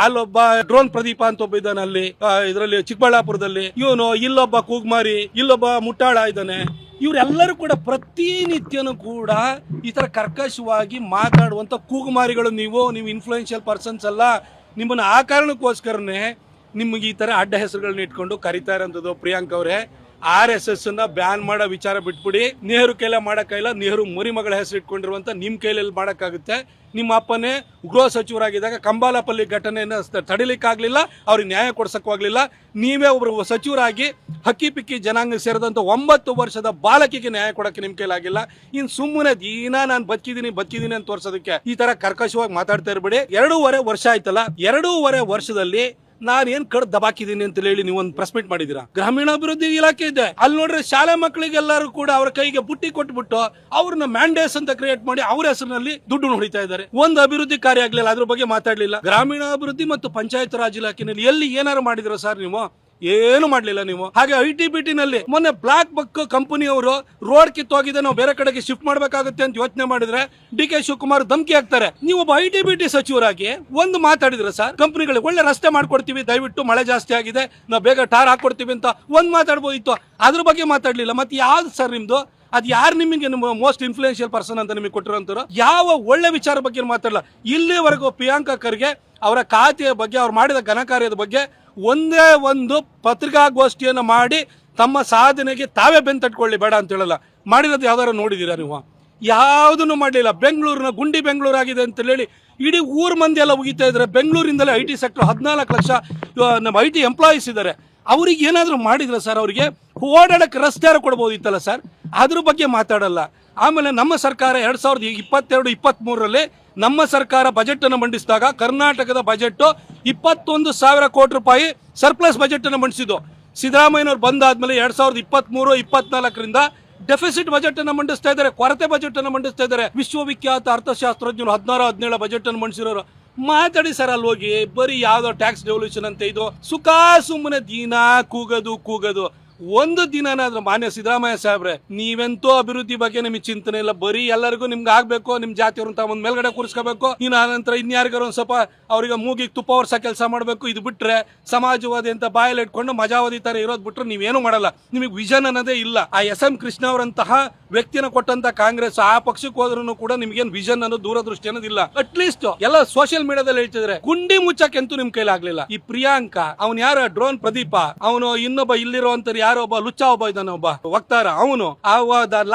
ಅಲ್ಲೊಬ್ಬ ಡ್ರೋನ್ ಪ್ರದೀಪ ಅಂತ ಒಬ್ಬ ಇದ್ದಾನೆ ಅಲ್ಲಿ. ಇದರಲ್ಲಿ ಚಿಕ್ಕಬಳ್ಳಾಪುರದಲ್ಲಿ. ಇವನು, ಇಲ್ಲೊಬ್ಬ ಕೂಗ್ಮಾರಿ, ಇಲ್ಲೊಬ್ಬ ಮುಟ್ಟಾಳ ಇದ್ದಾನೆ. ಇವರೆಲ್ಲರೂ ಕೂಡ ಪ್ರತಿನಿತ್ಯನೂ ಕೂಡ ಈ ತರ ಕರ್ಕಶವಾಗಿ ಮಾತಾಡುವಂತ ಕೂಗುಮಾರಿಗಳು ನೀವು ನೀವು ಇನ್ಫ್ಲೂಯೆನ್ಷಿಯಲ್ ಪರ್ಸನ್ಸ್ ಅಲ್ಲ. ನಿಮ್ಮನ್ನ ಆ ಕಾರಣಕ್ಕೋಸ್ಕರನೇ ನಿಮಗೆ ಈ ಥರ ಅಡ್ಡ ಹೆಸರುಗಳನ್ನ ಇಟ್ಕೊಂಡು ಕರಿತಾ ಇರೋಂಥದ್ದು ಪ್ರಿಯಾಂಕ್ ಅವರೇ. ಆರ್ ಎಸ್ ಎಸ್ ಅನ್ನ ಬ್ಯಾನ್ ಮಾಡೋ ವಿಚಾರ ಬಿಟ್ಬಿಡಿ. ನೆಹರು ಕೈಲ ಮಾಡಕ್ಕಾಗಿಲ್ಲ ನೆಹರು ಮರಿಮಗಳ ಹೆಸರು ಇಟ್ಕೊಂಡಿರುವಂತ ನಿಮ್ ಕೈಲಲ್ಲಿ ಮಾಡಕ್ಕಾಗುತ್ತೆ. ನಿಮ್ಮ ಅಪ್ಪನೇ ಗೃಹ ಸಚಿವರಾಗಿದ್ದಾಗ ಕಂಬಾಲಪಲ್ಲಿ ಘಟನೆಯನ್ನು ತಡಿಲಿಕ್ಕಾಗಲಿಲ್ಲ, ಅವ್ರಿಗೆ ನ್ಯಾಯ ಕೊಡ್ಸಕ್ಕಾಗ್ಲಿಲ್ಲ. ನೀವೇ ಒಬ್ರು ಸಚಿವರಾಗಿ ಹಕ್ಕಿ ಪಿಕ್ಕಿ ಜನಾಂಗ ಸೇರಿದಂತ ಒಂಬತ್ತು ವರ್ಷದ ಬಾಲಕಿಗೆ ನ್ಯಾಯ ಕೊಡಕ್ಕೆ ನಿಮ್ ಕೈಲಾಗಿಲ್ಲ. ಇನ್ನು ಸುಮ್ಮನೆ ದಿನ ನಾನು ಬದುಕಿದೀನಿ ಬದುಕಿದೀನಿ ಅಂತ ತೋರ್ಸೋದಕ್ಕೆ ಈ ತರ ಕರ್ಕಶವಾಗಿ ಮಾತಾಡ್ತಾ ಇರಬೇಡಿ. ಎರಡೂವರೆ ವರ್ಷ ಆಯ್ತಲ್ಲ, ಎರಡೂವರೆ ವರ್ಷದಲ್ಲಿ ನಾನು ಏನ್ ಕಡ್ ದಬಾಕಿದೀನಿ ಅಂತ ಹೇಳಿ ನೀವು ಒಂದು ಪ್ರೆಸ್ ಮಾಡಿದೀರಾ? ಗ್ರಾಮೀಣಾಭಿವೃದ್ಧಿ ಇಲಾಖೆ ಇದೆ. ಅಲ್ಲಿ ನೋಡ್ರೆ ಶಾಲೆ ಮಕ್ಕಳಿಗೆಲ್ಲರೂ ಕೂಡ ಅವರ ಕೈಗೆ ಬುಟ್ಟಿ ಕೊಟ್ಬಿಟ್ಟು ಅವ್ರನ್ನ ಮ್ಯಾಂಡೇಸ್ ಅಂತ ಕ್ರಿಯೇಟ್ ಮಾಡಿ ಅವ್ರ ಹೆಸರಿನಲ್ಲಿ ದುಡ್ಡು ಹೊಡಿತಾ ಇದ್ದಾರೆ. ಒಂದು ಅಭಿವೃದ್ಧಿ ಕಾರ್ಯ ಆಗ್ಲಿಲ್ಲ, ಅದ್ರ ಬಗ್ಗೆ ಮಾತಾಡ್ಲಿಲ್ಲ. ಗ್ರಾಮೀಣಾಭಿವೃದ್ಧಿ ಮತ್ತು ಪಂಚಾಯತ್ ರಾಜ್ ಇಲಾಖೆನಲ್ಲಿ ಎಲ್ಲಿ ಏನಾರು ಮಾಡಿದ್ರ ಸರ್ ನೀವು? ಏನು ಮಾಡ್ಲಿಲ್ಲ ನೀವು? ಹಾಗೆ ಐ ಟಿ ಬಿ ನಲ್ಲಿ ಮೊನ್ನೆ ಬ್ಲಾಕ್ ಬಕ್ ಕಂಪನಿಯವರು ರೋಡ್ ಕಿತ್ತೋಗಿದೆ, ನಾವು ಬೇರೆ ಕಡೆಗೆ ಶಿಫ್ಟ್ ಮಾಡಬೇಕಾಗುತ್ತೆ ಅಂತ ಯೋಚನೆ ಮಾಡಿದ್ರೆ ಡಿ ಕೆ ಶಿವಕುಮಾರ್ ಧಮಕಿ ಹಾಕ್ತಾರೆ. ನೀವು ಒಬ್ಬ ಐ ಟಿ ಬಿ ಟಿ ಸಚಿವರಾಗಿ ಒಂದು ಮಾತಾಡಿದ್ರೆ ಸರ್ ಕಂಪನಿಗಳಿಗೆ ಒಳ್ಳೆ ರಸ್ತೆ ಮಾಡ್ಕೊಡ್ತೀವಿ, ದಯವಿಟ್ಟು ಮಳೆ ಜಾಸ್ತಿ ಆಗಿದೆ, ನಾವು ಬೇಗ ಟಾರ್ ಹಾಕೊಡ್ತೀವಿ ಅಂತ ಒಂದು ಮಾತಾಡ್ಬೋದಿತ್ತು. ಅದ್ರ ಬಗ್ಗೆ ಮಾತಾಡ್ಲಿಲ್ಲ. ಮತ್ತೆ ಯಾವ್ದು ಸರ್ ನಿಮ್ದು? ಅದ್ ಯಾರು ನಿಮಗೆ ಮೋಸ್ಟ್ ಇನ್ಫ್ಲೂಯೆನ್ಷಿಯಲ್ ಪರ್ಸನ್ ಅಂತ ನಿಮಗೆ ಕೊಟ್ಟಿರೋಂಥವ್ರು ಯಾವ ಒಳ್ಳೆ ವಿಚಾರ ಬಗ್ಗೆ ಮಾತಾಡಲ್ಲ ಇಲ್ಲಿವರೆಗೂ ಪ್ರಿಯಾಂಕಾ ಖರ್ಗೆ ಅವರ ಖಾತೆಯ ಬಗ್ಗೆ, ಅವ್ರು ಮಾಡಿದ ಘನಕಾರ್ಯದ ಬಗ್ಗೆ ಒಂದೇ ಒಂದು ಪತ್ರಿಕಾಗೋಷ್ಠಿಯನ್ನು ಮಾಡಿ ತಮ್ಮ ಸಾಧನೆಗೆ ತಾವೇ ಬೆನ್ ತಟ್ಕೊಳ್ಳಿ ಬೇಡ ಅಂತ ಹೇಳಲ್ಲ. ಮಾಡಿರೋದು ಯಾವ್ದಾರು ನೋಡಿದೀರಾ ನೀವು? ಯಾವುದನ್ನು ಮಾಡಲಿಲ್ಲ. ಬೆಂಗಳೂರಿನ ಗುಂಡಿ ಬೆಂಗಳೂರು ಆಗಿದೆ ಅಂತ ಹೇಳಿ ಇಡೀ ಊರು ಮಂದಿ ಎಲ್ಲ ಉಗಿತಾ ಇದ್ದಾರೆ ಬೆಂಗಳೂರಿಂದಲೇ ಐ ಟಿ ಸೆಕ್ಟರ್ ಹದಿನಾಲ್ಕು ಲಕ್ಷ ನಮ್ಮ ಐ ಟಿ ಎಂಪ್ಲಾಯೀಸ್ ಇದ್ದಾರೆ. ಅವ್ರಿಗೆ ಏನಾದರೂ ಮಾಡಿದ್ರೆ ಸರ್ ಅವರಿಗೆ ಓಡಾಡಕ್ಕೆ ರಸ್ತೆ ಕೊಡ್ಬೋದಿತ್ತಲ್ಲ ಸರ್? ಅದ್ರ ಬಗ್ಗೆ ಮಾತಾಡಲ್ಲ. ಆಮೇಲೆ ನಮ್ಮ ಸರ್ಕಾರ ಎರಡ್ ಸಾವಿರದ ಇಪ್ಪತ್ತೆರಡು ಇಪ್ಪತ್ತ್ ಮೂರರಲ್ಲಿ ನಮ್ಮ ಸರ್ಕಾರ ಬಜೆಟ್ ಅನ್ನು ಮಂಡಿಸಿದಾಗ ಕರ್ನಾಟಕದ ಬಜೆಟ್ ಇಪ್ಪತ್ತೊಂದು ಸಾವಿರ ಕೋಟಿ ರೂಪಾಯಿ ಸರ್ಪ್ಲಸ್ ಬಜೆಟ್ ಅನ್ನು ಮಂಡಿಸಿದ್ದು. ಸಿದ್ದರಾಮಯ್ಯನವ್ರು ಬಂದಾದ್ಮೇಲೆ ಎರಡ್ ಸಾವಿರದ ಇಪ್ಪತ್ತ್ ಮೂರು ಇಪ್ಪತ್ನಾಲ್ಕರಿಂದ ಡೆಫಿಸಿಟ್ ಬಜೆಟ್ ಅನ್ನು ಮಂಡಿಸ್ತಾ ಇದ್ದಾರೆ, ಕೊರತೆ ಬಜೆಟ್ ಅನ್ನು ಮಂಡಿಸ್ತಾ ಇದ್ದಾರೆ. ವಿಶ್ವವಿಖ್ಯಾತ ಅರ್ಥಶಾಸ್ತ್ರಜ್ಞರು ಹದಿನಾರು, ಹದಿನೇಳು ಬಜೆಟ್ ಅನ್ನು ಮಂಡಿಸಿರೋರು. ಮಾತಾಡಿ ಸರ್ ಅಲ್ಲಿ ಹೋಗಿ, ಬರೀ ಯಾವ್ದೋ ಟ್ಯಾಕ್ಸ್ ಡೆವಲ್ಯೂಷನ್ ಅಂತ ಇದು. ಸುಖ ಸುಮ್ಮನೆ ದಿನ ಕೂಗೋದು, ಕೂಗದು. ಒಂದು ದಿನನಾದ್ರೂ ಮಾನ್ಯ ಸಿದ್ದರಾಮಯ್ಯ ಸಾಹೇಬ್ರೆ, ನೀವೆಂತೂ ಅಭಿವೃದ್ಧಿ ಬಗ್ಗೆ ನಿಮಗೆ ಚಿಂತನೆ ಇಲ್ಲ. ಬರೀ ಎಲ್ಲರಿಗೂ ನಿಮ್ಗೆ ಆಗ್ಬೇಕು, ನಿಮ್ ಜಾತಿಯವ್ರನ್ನ ತಗೊಂಡ್ ಮೇಲ್ಗಡೆ ಕೂರಿಸ್ಕೋಬೇಕು. ಇನ್ನು ಆನಂತರ ಇನ್ಯಾರಿಗಾರು ಒಂದ್ ಸ್ವಲ್ಪ ಅವ್ರಿಗೆ ಮೂಗಿಗೆ ತುಪ್ಪ ವರ್ಷ ಕೆಲಸ ಮಾಡಬೇಕು. ಇದು ಬಿಟ್ರೆ ಸಮಾಜವಾದಿ ಅಂತ ಬಾಯಲ್ಲಿ ಇಟ್ಕೊಂಡು ಮಜಾವಾದಿ ತರ ಇರೋದ್ ಬಿಟ್ರೆ ನೀವೇನು ಮಾಡಲ್ಲ. ನಿಮಗೆ ವಿಷನ್ ಅನ್ನೋದೇ ಇಲ್ಲ. ಆ ಎಸ್ ಎಂ ಕೃಷ್ಣ ಅವರಂತಹ ವ್ಯಕ್ತಿನ ಕೊಟ್ಟಂತ ಕಾಂಗ್ರೆಸ್ ಆ ಪಕ್ಷಕ್ಕೆ ಹೋದ್ರೂ ಕೂಡ ನಿಮ್ಗೇನ್ ವಿಷನ್ ಅನ್ನೋ ದೂರದೃಷ್ಟಿ ಅನ್ನೋದಿಲ್ಲ ಅಟ್ಲೀಸ್ಟ್ ಎಲ್ಲ ಸೋಷಿಯಲ್ ಮೀಡಿಯಾದಲ್ಲಿ ಹೇಳ್ತಿದ್ರೆ ಗುಂಡಿ ಮುಚ್ಚಕ್ಕೆಂತೂ ನಿಮ್ ಕೈಲಾಗ್ಲಿಲ್ಲ. ಈ ಪ್ರಿಯಾಂಕ, ಅವ್ನ್ ಯಾರ? ಡ್ರೋನ್ ಪ್ರದೀಪ. ಅವನು ಇನ್ನೊಬ್ಬ ಇಲ್ಲಿರುವಂತ ಒಬ್ಬ, ಲುಚ್ಚ ಒಬ್ಬ ಇದ್ದಾನೆ ಒಬ್ಬ ವಕ್ತಾರ, ಅವನು ಆ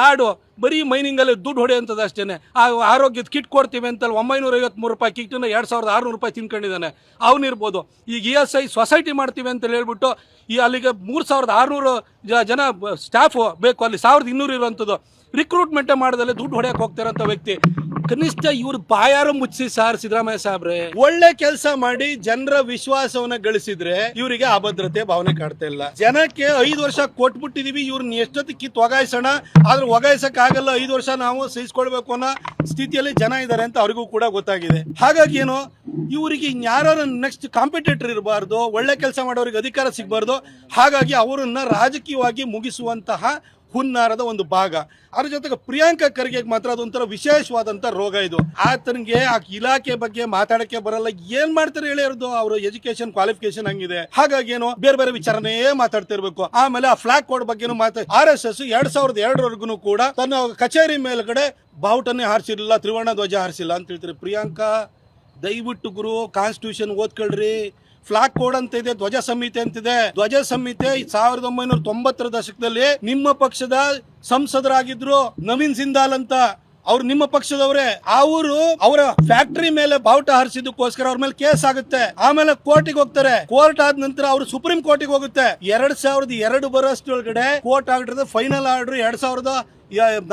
ಲಾಡು ಬರೀ ಮೈನಿಂಗ್ ಅಲ್ಲಿ ದುಡ್ಡು ಹೊಡೆಯುವಂಥದ್ದು ಅಷ್ಟೇನೆ. ಆ ಆರೋಗ್ಯದ ಕಿಟ್ ಕೊಡ್ತೀವಿ ಅಂತ ಒಂಬೈನೂರ ಐವತ್ಮೂರು ರೂಪಾಯಿ ಕಿಟ್ನ ಎರಡ್ ಸಾವಿರದ ಆರುನೂರು ರೂಪಾಯಿ ತಿನ್ಕೊಂಡಿದ್ದಾನೆ. ಅವನಿರ್ಬೋದು. ಈಗ ಇ ಎಸ್ ಐ ಸೊಸೈಟಿ ಮಾಡ್ತೀವಿ ಅಂತ ಹೇಳ್ಬಿಟ್ಟು ಈ ಅಲ್ಲಿಗೆ ಮೂರ್ ಸಾವಿರದ ಆರುನೂರು ಜನ ಸ್ಟಾಫ್ ಬೇಕು, ಅಲ್ಲಿ ಸಾವಿರದ ಇನ್ನೂರು ಇರುವಂಥದ್ದು. ರಿಕ್ರೂಟ್ಮೆಂಟೇ ಮಾಡದಲ್ಲಿ ದುಡ್ಡು ಹೊಡೆಯಕ್ಕೆ ಹೋಗ್ತಿರೋಂಥ ವ್ಯಕ್ತಿ. ಕನಿಷ್ಠ ಇವ್ರ ಬಾಯಾರ ಮುಚ್ಚಿ ಸಾರ್ ಸಿದ್ದರಾಮಯ್ಯ ಸಾಹೇಬ್ರೆ ಒಳ್ಳೆ ಕೆಲಸ ಮಾಡಿ ಜನರ ವಿಶ್ವಾಸವನ್ನ ಗಳಿಸಿದ್ರೆ ಇವರಿಗೆ ಅಭದ್ರತೆ ಭಾವನೆ ಕಾಡ್ತಾ ಇಲ್ಲ. ಜನಕ್ಕೆ ಐದು ವರ್ಷ ಕೊಟ್ಬಿಟ್ಟಿದೀವಿ ಇವ್ರನ್ನ ಎಷ್ಟೊತ್ತಿಗೆ ಕಿತ್ತು ಒಗಾಯಿಸೋಣ ಆದ್ರೆ ಒಗಾಯಿಸಕ್ ಆಗಲ್ಲ, ಐದು ವರ್ಷ ನಾವು ಸಹಿಸ್ಕೊಳ್ಬೇಕು ಅನ್ನೋ ಸ್ಥಿತಿಯಲ್ಲಿ ಜನ ಇದ್ದಾರೆ ಅಂತ ಅವ್ರಿಗೂ ಕೂಡ ಗೊತ್ತಾಗಿದೆ. ಹಾಗಾಗಿ ಏನು, ಇವರಿಗೆ ಯಾರು ನೆಕ್ಸ್ಟ್ ಕಾಂಪಿಟೇಟರ್ ಇರಬಾರ್ದು, ಒಳ್ಳೆ ಕೆಲಸ ಮಾಡೋರಿಗೆ ಅಧಿಕಾರ ಸಿಗಬಾರ್ದು. ಹಾಗಾಗಿ ಅವರನ್ನ ರಾಜಕೀಯವಾಗಿ ಮುಗಿಸುವಂತಹ ಹುನ್ನಾರದ ಒಂದು ಭಾಗ. ಅದ್ರ ಜೊತೆಗೆ ಪ್ರಿಯಾಂಕಾ ಖರ್ಗೆ ಮಾತ್ರ ಅದೊಂಥರ ವಿಶೇಷವಾದಂತ ರೋಗ ಇದು. ಆತನಿಗೆ ಆ ಇಲಾಖೆ ಬಗ್ಗೆ ಮಾತಾಡಕ್ಕೆ ಬರಲ್ಲ. ಏನ್ ಮಾಡ್ತಾರೆ ಹೇಳಿರೋದು ಅವ್ರ ಎಜುಕೇಶನ್ ಕ್ವಾಲಿಫಿಕೇಶನ್ ಹಂಗಿದೆ. ಹಾಗಾಗಿ ಏನು? ಬೇರೆ ಬೇರೆ ವಿಚಾರನೇ ಮಾತಾಡ್ತಿರ್ಬೇಕು ಆಮೇಲೆ ಆ ಫ್ಲಾಗ್ ಕೋಡ್ ಬಗ್ಗೆನೂ ಮಾತಾ ಆರ್ ಎಸ್ ಎಸ್ ಎರಡ್ ಸಾವಿರದ ಎರಡರವರೆಗೂ ಕೂಡ ತನ್ನ ಕಚೇರಿ ಮೇಲ್ಗಡೆ ಬಾವುಟನ್ನೇ ಹಾರಿಸಿರ್ಲಿಲ್ಲ, ತ್ರಿವರ್ಣ ಧ್ವಜ ಹಾರಿಸಿಲ್ಲ ಅಂತ ಹೇಳ್ತಾರೆ. ಪ್ರಿಯಾಂಕಾ, ದಯವಿಟ್ಟು ಗುರು ಕಾನ್ಸ್ಟಿಟ್ಯೂಷನ್ ಓದ್ಕೊಳ್ರಿ. ಫ್ಲಾಗ್ ಕೋಡ್ ಅಂತ ಇದೆ, ಧ್ವಜ ಸಂಹಿತೆ ಅಂತಿದೆ ಧ್ವಜ ಸಂಹಿತೆ ಸಾವಿರದ ಒಂಬೈನೂರ ತೊಂಬತ್ತರ ದಶಕದಲ್ಲಿ ನಿಮ್ಮ ಪಕ್ಷದ ಸಂಸದರಾಗಿದ್ರು ನವೀನ್ ಸಿಂದಾಲ್ ಅಂತ. ಅವ್ರು ನಿಮ್ಮ ಪಕ್ಷದವರೇ. ಅವರು ಅವರ ಫ್ಯಾಕ್ಟರಿ ಮೇಲೆ ಬಾವುಟ ಹರಿಸಿದ್ದಕ್ಕೋಸ್ಕರ ಅವ್ರ ಮೇಲೆ ಕೇಸ್ ಆಗುತ್ತೆ. ಆಮೇಲೆ ಕೋರ್ಟಿಗೆ ಹೋಗ್ತಾರೆ. ಕೋರ್ಟ್ ಆದ ನಂತರ ಅವರು ಸುಪ್ರೀಂ ಕೋರ್ಟಿಗೆ ಹೋಗುತ್ತೆ. ಎರಡ್ ಸಾವಿರದ ಎರಡು ಬರೋಷ್ಟೊಳಗಡೆ ಕೋರ್ಟ್ ಆಗಿರೋದು ಫೈನಲ್ ಆರ್ಡರ್ ಎರಡ್ ಸಾವಿರದ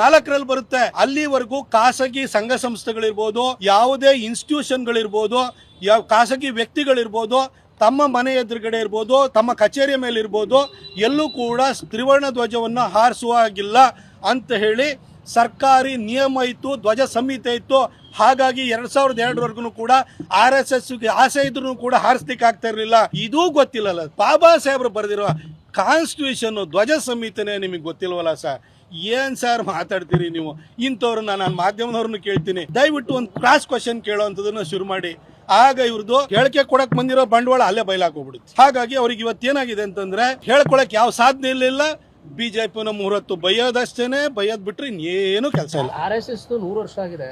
ನಾಲ್ಕರಲ್ಲಿ ಬರುತ್ತೆ. ಅಲ್ಲಿವರೆಗೂ ಖಾಸಗಿ ಸಂಘ ಸಂಸ್ಥೆಗಳಿರ್ಬೋದು, ಯಾವುದೇ ಇನ್ಸ್ಟಿಟ್ಯೂಷನ್ಗಳಿರ್ಬೋದು, ಯಾವ ಖಾಸಗಿ ವ್ಯಕ್ತಿಗಳಿರ್ಬೋದು ತಮ್ಮ ಮನೆ ಎದುರುಗಡೆ ಇರ್ಬೋದು, ತಮ್ಮ ಕಚೇರಿಯ ಮೇಲೆ ಇರ್ಬೋದು, ಎಲ್ಲೂ ಕೂಡ ತ್ರಿವರ್ಣ ಧ್ವಜವನ್ನು ಹಾರಿಸುವ ಹಾಗಿಲ್ಲ ಅಂತ ಹೇಳಿ ಸರ್ಕಾರಿ ನಿಯಮ ಇತ್ತು, ಧ್ವಜ ಸಂಹಿತೆ ಇತ್ತು. ಹಾಗಾಗಿ ಎರಡ್ ಸಾವಿರದ ಎರಡರವರೆಗೂ ಕೂಡ ಆರ್ ಎಸ್ ಎಸ್ ಆಸೆ ಇದ್ರೂ ಕೂಡ ಹಾರಿಸ್ಲಿಕ್ಕೆ ಆಗ್ತಾ ಇರಲಿಲ್ಲ. ಇದೂ ಗೊತ್ತಿಲ್ಲಲ್ಲ. ಬಾಬಾ ಸಾಹೇಬ್ರು ಬರೆದಿರುವ ಕಾನ್ಸ್ಟಿಟ್ಯೂಷನ್ ಧ್ವಜ ಸಂಹಿತೆನೆ ನಿಮಗೆ ಗೊತ್ತಿಲ್ವಲ್ಲ ಸರ್? ಏನ್ ಸರ್ ಮಾತಾಡ್ತೀರಿ ನೀವು? ಇಂಥವ್ರನ್ನ ನಾನು ಮಾಧ್ಯಮದವ್ರನ್ನ ಕೇಳ್ತೀನಿ. ದಯವಿಟ್ಟು ಒಂದು ಕ್ರಾಸ್ ಕ್ವಶನ್ ಕೇಳೋವಂಥದನ್ನ ಶುರು ಮಾಡಿ. ಆಗ ಇವ್ರದ್ದು ಹೇಳಿಕೆ ಕೊಡಕ್ ಬಂದಿರೋ ಬಂಡವಾಳ ಅಲ್ಲೇ ಬಯಲಾಕೋಗ್ಬಿಡುತ್ತೆ ಹಾಗಾಗಿ ಅವ್ರಿಗೆ ಇವತ್ತೇನಾಗಿದೆ ಅಂತಂದ್ರೆ ಹೇಳ್ಕೊಳಕ್ ಯಾವ ಸಾಧ್ಯ ಇರಲಿಲ್ಲ. ಬಿಜೆಪಿನ ಮುಹೂರ್ತು ಬೈಯೋದಷ್ಟೇನೆ ಬೈಯೋದ್ ಬಿಟ್ರೆ ಇನ್ನೇನು ಕೆಲಸ ಇಲ್ಲ. ಆರ್ ಎಸ್ ಎಸ್ ನೂರು ವರ್ಷ ಆಗಿದೆ.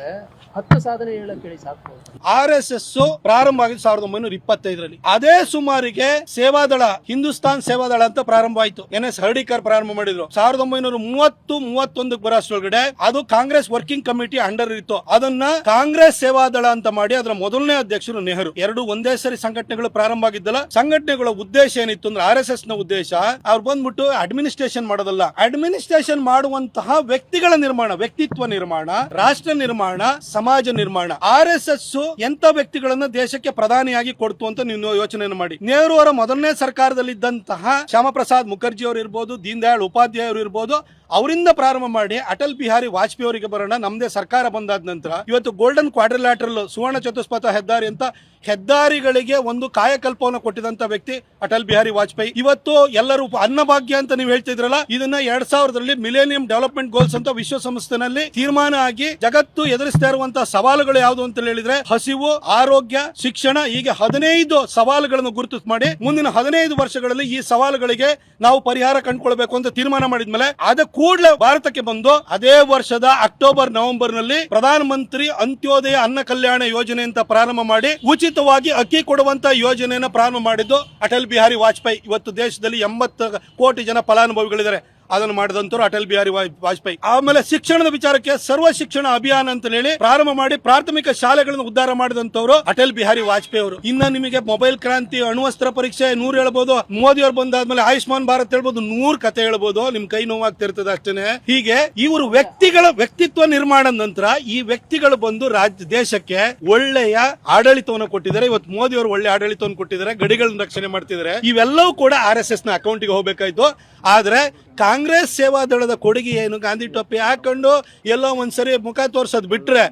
ಹತ್ತು ಸಾಧನೆ ಹೇಳಕ್ ಹೇಳಿ ಸಾಕು. ಆರ್ ಎಸ್ ಎಸ್ ಪ್ರಾರಂಭ ಆಗಿದ್ದು ಸಾವಿರದ ಒಂಬೈನೂರ ಇಪ್ಪತ್ತೈದರಲ್ಲಿ. ಅದೇ ಸುಮಾರಿಗೆ ಸೇವಾದಳ ಹಿಂದೂಸ್ತಾನ್ ಸೇವಾದಳ ಅಂತ ಪ್ರಾರಂಭ ಆಯ್ತು. ಎನ್ ಎಸ್ ಹರ್ಡಿಕರ್ ಪ್ರಾರಂಭ ಮಾಡಿದ್ರು. ಸಾವಿರದ ಒಂಬೈನೂರ ಮೂವತ್ತು ಮೂವತ್ತೊಂದಕ್ಕೆ ಬರೋಷ್ಟೊಳಗಡೆ ಅದು ಕಾಂಗ್ರೆಸ್ ವರ್ಕಿಂಗ್ ಕಮಿಟಿ ಅಂಡರ್ ಇತ್ತು. ಅದನ್ನ ಕಾಂಗ್ರೆಸ್ ಸೇವಾದಳ ಅಂತ ಮಾಡಿ ಅದರ ಮೊದಲನೇ ಅಧ್ಯಕ್ಷರು ನೆಹರು. ಎರಡು ಒಂದೇ ಸರಿ ಸಂಘಟನೆಗಳು ಪ್ರಾರಂಭ ಆಗಿದ್ದಲ್ಲ. ಸಂಘಟನೆಗಳ ಉದ್ದೇಶ ಏನಿತ್ತು ಅಂದ್ರೆ ಆರ್ ಎಸ್ ಎಸ್ನ ಉದ್ದೇಶ ಅವ್ರು ಬಂದ್ಬಿಟ್ಟು ಅಡ್ಮಿನಿಸ್ಟ್ರೇಷನ್ ಮಾಡೋದಲ್ಲ ಅಡ್ಮಿನಿಸ್ಟ್ರೇಷನ್ ಮಾಡುವಂತಹ ವ್ಯಕ್ತಿಗಳ ನಿರ್ಮಾಣ, ವ್ಯಕ್ತಿತ್ವ ನಿರ್ಮಾಣ, ರಾಷ್ಟ್ರ ನಿರ್ಮಾಣ, ಸಮಾಜ ನಿರ್ಮಾಣ. ಆರ್ ಎಸ್ ಎಸ್ ಎಂತ ವ್ಯಕ್ತಿಗಳನ್ನ ದೇಶಕ್ಕೆ ಪ್ರಧಾನಿಯಾಗಿ ಕೊಡ್ತು ಅಂತ ನೀವು ಯೋಚನೆಯನ್ನು ಮಾಡಿ. ನೆಹರು ಅವರ ಮೊದಲನೇ ಸರ್ಕಾರದಲ್ಲಿದ್ದಂತಹ ಶ್ಯಾಮಪ್ರಸಾದ್ ಮುಖರ್ಜಿ ಅವರು ಇರ್ಬೋದು ದೀನ್ ದಯಾಳ್ ಉಪಾಧ್ಯಾಯ ಅವರು ಇರ್ಬೋದು ಅವರಿಂದ ಪ್ರಾರಂಭ ಮಾಡಿ ಅಟಲ್ ಬಿಹಾರಿ ವಾಜಪೇಯಿ ಅವರಿಗೆ ಬರೋಣ, ನಮ್ದೇ ಸರ್ಕಾರ ಬಂದಾದ ನಂತರ ಇವತ್ತು ಗೋಲ್ಡನ್ ಕ್ವಾಡ್ರಿಲ್ಯಾಟ್ರಲ್ ಸುವರ್ಣ ಚತುಷ್ಪಥ ಹೆದ್ದಾರಿ ಅಂತ ಹೆದ್ದಾರಿಗಳಿಗೆ ಒಂದು ಕಾಯಕಲ್ಪವನ್ನು ಕೊಟ್ಟಿದಂತ ವ್ಯಕ್ತಿ ಅಟಲ್ ಬಿಹಾರಿ ವಾಜಪೇಯಿ. ಇವತ್ತು ಎಲ್ಲರೂ ಅನ್ನಭಾಗ್ಯ ಅಂತ ನೀವು ಹೇಳ್ತಿದ್ರಲ್ಲ ಇದನ್ನ ಎರಡ್ ಸಾವಿರದಲ್ಲಿ ಮಿಲೇನಿಯಂ ಡೆವಲಪ್ಮೆಂಟ್ ಗೋಲ್ಸ್ ಅಂತ ವಿಶ್ವಸಂಸ್ಥೆನಲ್ಲಿ ತೀರ್ಮಾನ ಆಗಿ ಜಗತ್ತು ಎದುರಿಸ್ತಾ ಇರುವಂತಹ ಸವಾಲುಗಳು ಯಾವುದು ಅಂತ ಹೇಳಿದ್ರೆ, ಹಸಿವು, ಆರೋಗ್ಯ, ಶಿಕ್ಷಣ, ಹೀಗೆ ಹದಿನೈದು ಸವಾಲುಗಳನ್ನು ಗುರುತು ಮಾಡಿ ಮುಂದಿನ ಹದಿನೈದು ವರ್ಷಗಳಲ್ಲಿ ಈ ಸವಾಲುಗಳಿಗೆ ನಾವು ಪರಿಹಾರ ಕಂಡುಕೊಳ್ಬೇಕು ಅಂತ ತೀರ್ಮಾನ ಮಾಡಿದ್ಮೇಲೆ ಅದ ಕೂಡಲೇ ಭಾರತಕ್ಕೆ ಬಂದು ಅದೇ ವರ್ಷದ ಅಕ್ಟೋಬರ್ ನವೆಂಬರ್ನಲ್ಲಿ ಪ್ರಧಾನ ಮಂತ್ರಿ ಅಂತ್ಯೋದಯ ಅನ್ನ ಕಲ್ಯಾಣ ಯೋಜನೆ ಅಂತ ಪ್ರಾರಂಭ ಮಾಡಿ ಉಚಿತವಾಗಿ ಅಕ್ಕಿ ಕೊಡುವಂತ ಯೋಜನೆಯನ್ನು ಪ್ರಾರಂಭ ಮಾಡಿದ್ದು ಅಟಲ್ ಬಿಹಾರಿ ವಾಜಪೇಯಿ. ಇವತ್ತು ದೇಶದಲ್ಲಿ ಎಂಬತ್ತು ಕೋಟಿ ಜನ ಫಲಾನುಭವಿಗಳಿದ್ದಾರೆ. ಅದನ್ನು ಮಾಡಿದಂತವ್ರು ಅಟಲ್ ಬಿಹಾರಿ ವಾಜಪೇಯಿ. ಆಮೇಲೆ ಶಿಕ್ಷಣದ ವಿಚಾರಕ್ಕೆ ಸರ್ವ ಶಿಕ್ಷಣ ಅಭಿಯಾನ ಅಂತ ಹೇಳಿ ಪ್ರಾರಂಭ ಮಾಡಿ ಪ್ರಾಥಮಿಕ ಶಾಲೆಗಳನ್ನು ಉದ್ಧಾರ ಮಾಡಿದಂತವರು ಅಟಲ್ ಬಿಹಾರಿ ವಾಜಪೇಯಿ ಅವರು. ಇನ್ನ ನಿಮಗೆ ಮೊಬೈಲ್ ಕ್ರಾಂತಿ, ಅಣುವಸ್ತ್ರ ಪರೀಕ್ಷೆ ನೂರ್ ಹೇಳ್ಬೋದು ಮೋದಿ ಅವರು ಬಂದಾದ್ಮೇಲೆ ಆಯುಷ್ಮಾನ್ ಭಾರತ್ ಹೇಳ್ಬೋದು, ನೂರ್ ಕತೆ ಹೇಳ್ಬೋದು. ನಿಮ್ ಕೈ ನೋವಾಗ್ತಿರ್ತದೆ ಅಷ್ಟೇನೆ. ಹೀಗೆ ಇವರು ವ್ಯಕ್ತಿಗಳ ವ್ಯಕ್ತಿತ್ವ ನಿರ್ಮಾಣದ ನಂತರ ಈ ವ್ಯಕ್ತಿಗಳು ಬಂದು ರಾಜ್ಯ ದೇಶಕ್ಕೆ ಒಳ್ಳೆಯ ಆಡಳಿತವನ್ನು ಕೊಟ್ಟಿದ್ದಾರೆ. ಇವತ್ತು ಮೋದಿ ಅವರು ಒಳ್ಳೆ ಆಡಳಿತವನ್ನು ಕೊಟ್ಟಿದ್ದಾರೆ, ಗಡಿಗಳನ್ನು ರಕ್ಷಣೆ ಮಾಡ್ತಿದ್ದಾರೆ. ಇವೆಲ್ಲವೂ ಕೂಡ ಆರ್ ಎಸ್ ಎಸ್ನ ಅಕೌಂಟಿಗೆ ಹೋಗ್ಬೇಕಾಯ್ತು. ಆದ್ರೆ ಕಾಂಗ್ರೆಸ್ ಸೇವಾ ಸೇವಾದಳದ ಕೊಡುಗೆ ಏನು ಗಾಂಧಿ ಟೊಪ್ಪಿ ಹಾಕೊಂಡು ಎಲ್ಲೋ ಒಂದ್ಸರಿ ಮುಖ ತೋರಿಸೋದು ಬಿಟ್ಟರೆ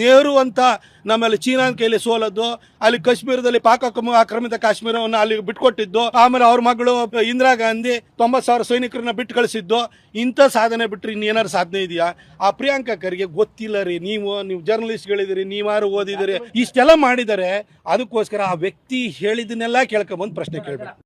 ನೆಹರು ಅಂತ ನಮ್ಮಲ್ಲಿ ಚೀನಾನ ಕೈಲಿ ಸೋಲದ್ದು ಅಲ್ಲಿ ಕಾಶ್ಮೀರದಲ್ಲಿ ಪಾಕ ಆಕ್ರಮಿತ ಕಾಶ್ಮೀರವನ್ನು ಅಲ್ಲಿ ಬಿಟ್ಕೊಟ್ಟಿದ್ದು, ಆಮೇಲೆ ಅವ್ರ ಮಗಳು ಇಂದಿರಾ ಗಾಂಧಿ ತೊಂಬತ್ತು ಸಾವಿರ ಸೈನಿಕರನ್ನ ಬಿಟ್ಟು ಕಳಿಸಿದ್ದು, ಇಂಥ ಸಾಧನೆ ಬಿಟ್ಟರೆ ಇನ್ನೇನಾರು ಸಾಧನೆ ಇದೆಯಾ? ಆ ಪ್ರಿಯಾಂಕಾ ಖರ್ಗೆ ಗೊತ್ತಿಲ್ಲ ರೀ, ನೀವು ನೀವು ಜರ್ನಲಿಸ್ಟ್ಗಳಿದ್ದೀರಿ ನೀವಾರು ಓದಿದಿರಿ, ಇಷ್ಟೆಲ್ಲ ಮಾಡಿದರೆ ಅದಕ್ಕೋಸ್ಕರ ಆ ವ್ಯಕ್ತಿ ಹೇಳಿದನ್ನೆಲ್ಲ ಕೇಳ್ಕೊಂಬಂದು ಪ್ರಶ್ನೆ ಕೇಳ್ಬೇಕು.